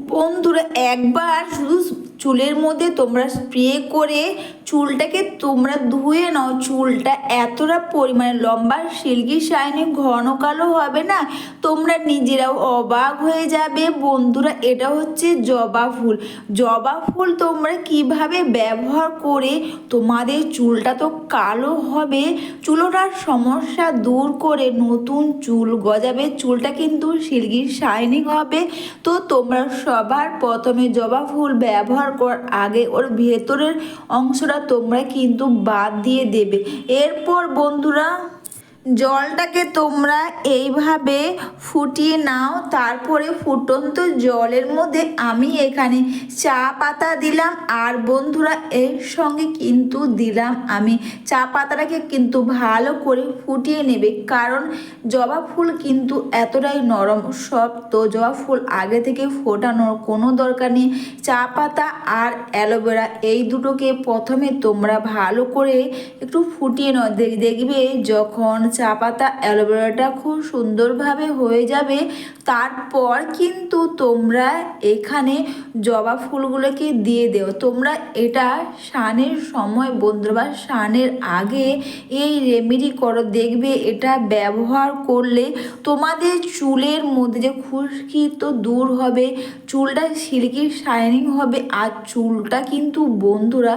বন্ধুরা একবার শুধু চুলের মধ্যে তোমরা স্প্রে করে চুলটাকে তোমরা ধুয়ে নাও। চুলটা এতটা পরিমাণে লম্বা, সিল্কি শাইনি ঘন, কালো হবে না। তোমরা নিজেরাও অবাক হয়ে যাবে। বন্ধুরা, এটা হচ্ছে জবা ফুল। জবা ফুল তোমরা কীভাবে ব্যবহার করে তোমাদের চুলটা তো কালো হবে, চুলোটার সমস্যা দূর করে নতুন চুল গজাবে। চুলটা কিন্তু সিল্কি শাইনিং হবে। তো তোমরা সবার প্রথমে জবা ফুল ব্যবহার করার আগে ওর ভেতরের অংশটা তোমরা কিন্তু বাদ দিয়ে দেবে। এরপর বন্ধুরা জলটাকে তোমরা এইভাবে ফুটিয়ে নাও, তারপরে ফুটন্ত জলের মধ্যে আমি এখানে চা পাতা দিলাম। আর বন্ধুরা, এর সঙ্গে কিন্তু দিলাম আমি চা পাতাটাকে কিন্তু ভালো করে ফুটিয়ে নেবে। কারণ জবা ফুল কিন্তু এতটাই নরম শক্ত জবা ফুল আগে থেকে ফোটানোর কোনো দরকার নেই। চা পাতা আর অ্যালোভেরা এই দুটোকে প্রথমে তোমরা ভালো করে একটু ফুটিয়ে নাও। দেখবে যখন চা পাতা অ্যালোভেরাটা খুব সুন্দরভাবে হয়ে যাবে। তারপর কিন্তু তোমরা এখানে জবা ফুলগুলোকে দিয়ে দেও। তোমরা এটা স্নানের সময় বন্ধুরা বা স্নানের আগে এই রেমেডি করো। দেখবে এটা ব্যবহার করলে তোমাদের চুলের মধ্যে যে খুশকি তো দূর হবে, চুলটা সিল্কি শাইনিং হবে, আর চুলটা কিন্তু বন্ধুরা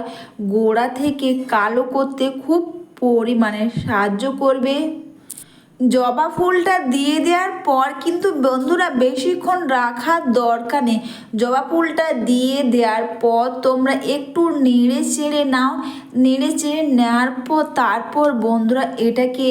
গোড়া থেকে কালো করতে খুব পরিমাণে সাহায্য করবে। জবা ফুলটা দিয়ে দেওয়ার পর কিন্তু বন্ধুরা বেশিক্ষণ রাখার দরকার নেই। জবা ফুলটা দিয়ে দেওয়ার পর তোমরা একটু নেড়ে চেড়ে নাও। নেড়ে চেড়ে নেওয়ার পর তারপর বন্ধুরা এটাকে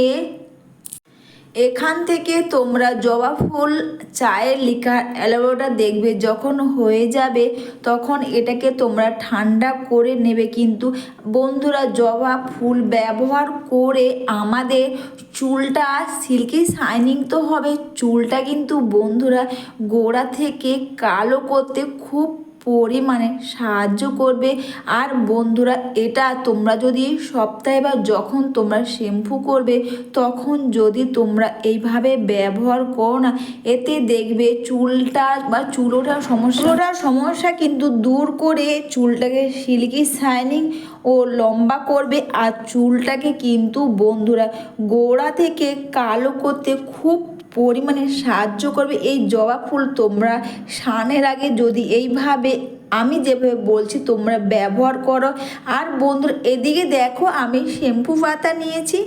এখান থেকে তোমরা জবা ফুল, চায়ের লিকার অ্যালোভেরাটা দেখবে। যখন হয়ে যাবে, তখন এটাকে তোমরা ঠান্ডা করে নেবে। কিন্তু বন্ধুরা, জবা ফুল ব্যবহার করে আমাদের চুলটা সিল্কি শাইনিং তো হবে। চুলটা কিন্তু বন্ধুরা গোড়া থেকে কালো করতে খুব পরিমাণে সাহায্য করবে। আর বন্ধুরা, এটা তোমরা যদি সপ্তাহে বা যখন তোমরা শ্যাম্পু করবে, তখন যদি তোমরা এইভাবে ব্যবহার করো না, এতে দেখবে চুলটা বা চুলোটার সমস্যাটার সমস্যা কিন্তু দূর করে চুলটাকে সিল্কি শাইনিং ও লম্বা করবে। আর চুলটাকে কিন্তু বন্ধুরা গোড়া থেকে কালো করতে খুব পরিমাণে সাহায্য করবে। এই জবা ফুল তোমরা সানের আগে যদি এইভাবে আমি যেভাবে বলছি তোমরা ব্যবহার করো। আর বন্ধুর, এদিকে দেখো আমি শ্যাম্পু পাতা নিয়েছি।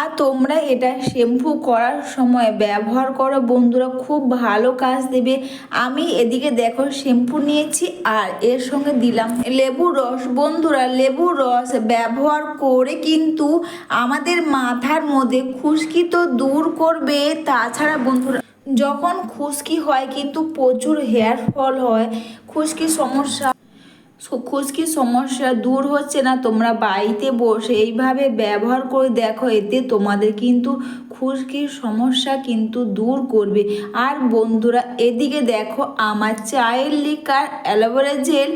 আর তোমরা এটা শ্যাম্পু করার সময় ব্যবহার করো। বন্ধুরা খুব ভালো কাজ দেবে। আমি এদিকে দেখো শ্যাম্পু নিয়েছি আর এর সঙ্গে দিলাম লেবুর রস। বন্ধুরা লেবুর রস ব্যবহার করে কিন্তু আমাদের মাথার মধ্যে খুশকি তো দূর করবে। তাছাড়া বন্ধুরা, যখন খুশকি হয় কিন্তু প্রচুর হেয়ার ফল হয়, খুশকি সমস্যা খুশকির সমস্যা দূর হচ্ছে না, তোমরা বাড়িতে বসে এইভাবে ব্যবহার করে দেখো, এতে তোমাদের কিন্তু খুশকির সমস্যা কিন্তু দূর করবে। আর বন্ধুরা, এদিকে দেখো, আমার child liquor aloe vera gel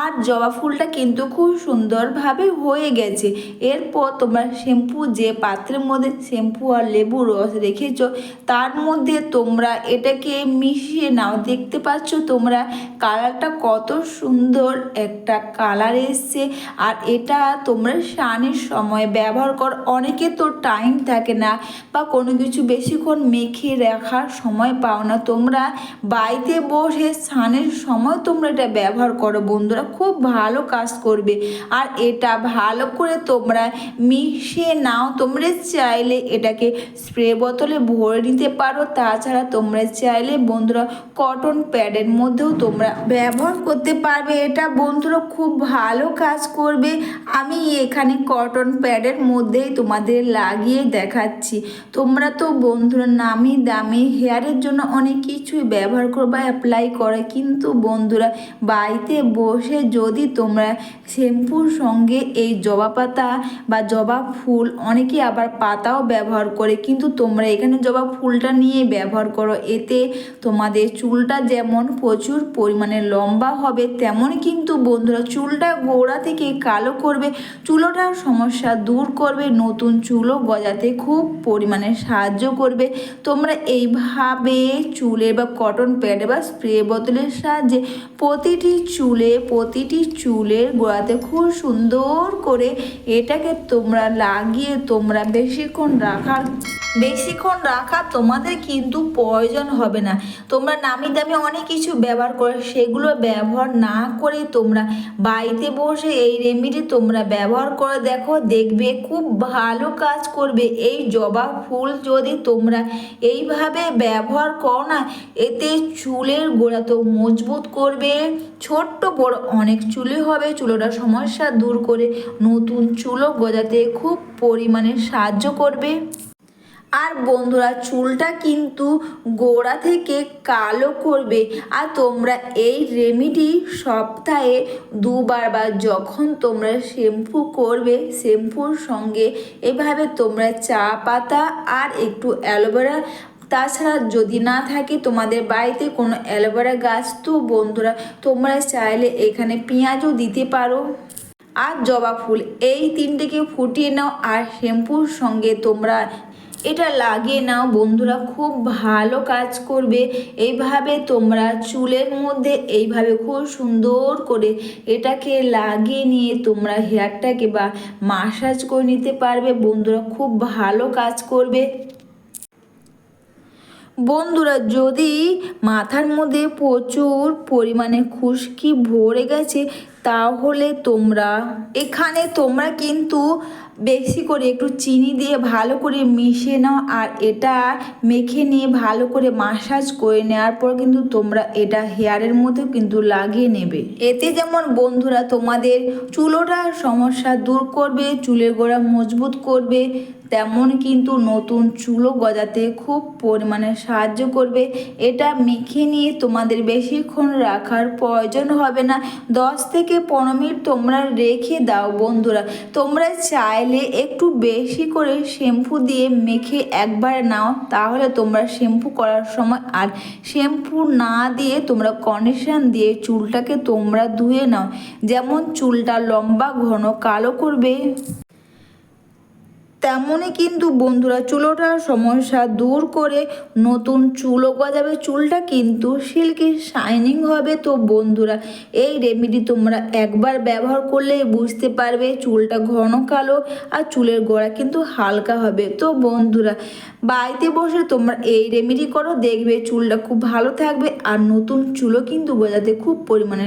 আর জবা ফুলটা কিন্তু খুব সুন্দরভাবে হয়ে গেছে। এরপর তোমরা শ্যাম্পু যে পাত্রের মধ্যে শ্যাম্পু আর লেবু রস রেখেছ, তার মধ্যে তোমরা এটাকে মিশিয়ে নাও। দেখতে পাচ্ছ তোমরা কালারটা কত সুন্দর একটা কালার এসছে। আর এটা তোমরা স্নানের সময় ব্যবহার কর। অনেকে তো টাইম থাকে না বা কোনো কিছু বেশিক্ষণ মেখে রাখার সময় পাও না। তোমরা বাড়িতে বসে স্নানের সময় তোমরা এটা ব্যবহার করো বন্ধুরা খুব ভালো কাজ করবে। আর এটা ভালো করে তোমরা মিশিয়ে নাও, তোমরা চাইলে এটাকে স্প্রে বোতলে ভরে নিতে পারো। তাছাড়া তোমরা চাইলে বন্ধুরা কটন প্যাডের মধ্যেও তোমরা ব্যবহার করতে পারবে। এটা বন্ধুরা খুব ভালো কাজ করবে। আমি এখানে কটন প্যাডের মধ্যেই তোমাদের লাগিয়ে দেখাচ্ছি। তোমরা তো বন্ধুরা নামি দামি হেয়ারের জন্য অনেক কিছুই ব্যবহার করো বা অ্যাপ্লাই করে। কিন্তু বন্ধুরা বাড়িতে বসে যদি তোমরা শ্যাম্পুর সঙ্গে এই জবা পাতা বা জবা ফুল, অনেকে আবার পাতাও ব্যবহার করে, কিন্তু তোমরা এখানে জবা ফুলটা নিয়ে ব্যবহার করো। এতে তোমাদের চুলটা যেমন প্রচুর পরিমাণে লম্বা হবে তেমন কিন্তু বন্ধুরা চুলটা গোড়া থেকে কালো করবে চুলোটার সমস্যা দূর করবে, নতুন চুলও গজাতে খুব পরিমাণে সাহায্য করবে। তোমরা এইভাবে চুলে বা কটন প্যাডে বা স্প্রে বোতলের সাহায্যে প্রতিটি চুলে প্রতিটি চুলের গোড়াতে খুব সুন্দর করে এটাকে তোমরা লাগিয়ে তোমরা বেশিক্ষণ রাখার বেশিক্ষণ রাখা তোমাদের কিন্তু প্রয়োজন হবে না। তোমরা নামি দামি অনেক কিছু ব্যবহার করে, সেগুলো ব্যবহার না করে তোমরা বাড়িতে বসে এই রেমিডি তোমরা ব্যবহার করে দেখো, দেখবে খুব ভালো কাজ করবে। এই জবা ফুল যদি তোমরা এইভাবে ব্যবহার করো না, এতে চুলের গোড়া তো মজবুত করবে। ছোট্ট বড় অনেক চুলে হবে, চুলোটা সমস্যা দূর করে নতুন চুলও গজাতে খুব পরিমাণে সাহায্য করবে। আর বন্ধুরা, চুলটা কিন্তু গোড়া থেকে কালো করবে। আর তোমরা এই রেমিডি সপ্তাহে দুবার বা যখন তোমরা শ্যাম্পু করবে, শ্যাম্পুর সঙ্গে এভাবে তোমরা চা পাতা আর একটু অ্যালোভেরা। তাছাড়া যদি না থাকে তোমাদের বাড়িতে কোনো অ্যালোভেরা গাছ, তো বন্ধুরা, তোমরা চাইলে এখানে পেঁয়াজও দিতে পারো। আর জবা ফুল, এই তিনটেকে ফুটিয়ে নাও। আর শ্যাম্পুর সঙ্গে তোমরা এটা লাগিয়ে নাও। বন্ধুরা, খুব ভালো কাজ করবে। এইভাবে তোমরা চুলের মধ্যে এইভাবে খুব সুন্দর করে এটাকে লাগিয়ে নিয়ে তোমরা হেয়ারটাকে বা মাসাজ করে নিতে পারবে। বন্ধুরা, খুব ভালো কাজ করবে। বন্ধুরা, যদি মাথার মধ্যে প্রচুর পরিমাণে খুশকি ভরে গেছে তাহলে তোমরা, এখানে তোমরা কিন্তু বেশি করে একটু চিনি দিয়ে ভালো করে মিশিয়ে নাও আর এটা মেখে নিয়ে ভালো করে মাসাজ করে নেওয়ার পর কিন্তু তোমরা এটা হেয়ারের মধ্যেও কিন্তু লাগিয়ে নেবে। এতে যেমন বন্ধুরা তোমাদের চুলোটার সমস্যা দূর করবে, চুলের গোড়া মজবুত করবে তেমন কিন্তু নতুন চুলও গজাতে খুব পরিমাণে সাহায্য করবে। এটা মেখে নিয়ে তোমাদের বেশিক্ষণ রাখার প্রয়োজন হবে না। দশ থেকে পনেরো মিনিট তোমরা রেখে দাও বন্ধুরা। তোমরা চাইলে একটু বেশি করে শ্যাম্পু দিয়ে মেখে একবার নাও, তাহলে তোমরা শ্যাম্পু করার সময় আর শ্যাম্পু না দিয়ে তোমরা কন্ডিশন দিয়ে চুলটাকে তোমরা ধুয়ে নাও। যেমন চুলটা লম্বা, ঘন, কালো করবে। তেমনই কিন্তু বন্ধুরা চুলোটার সমস্যা দূর করে নতুন চুলও গজাবে, চুলটা কিন্তু সিল্কি শাইনিং হবে। তো বন্ধুরা, এই রেমেডি তোমরা একবার ব্যবহার করলে বুঝতে পারবে চুলটা ঘন কালো আর চুলের গোড়া কিন্তু হালকা হবে। তো বন্ধুরা, বাড়িতে বসে তোমরা এই রেমেডি করো, দেখবে চুলটা খুব ভালো থাকবে আর নতুন চুলও কিন্তু গজাতে খুব পরিমাণে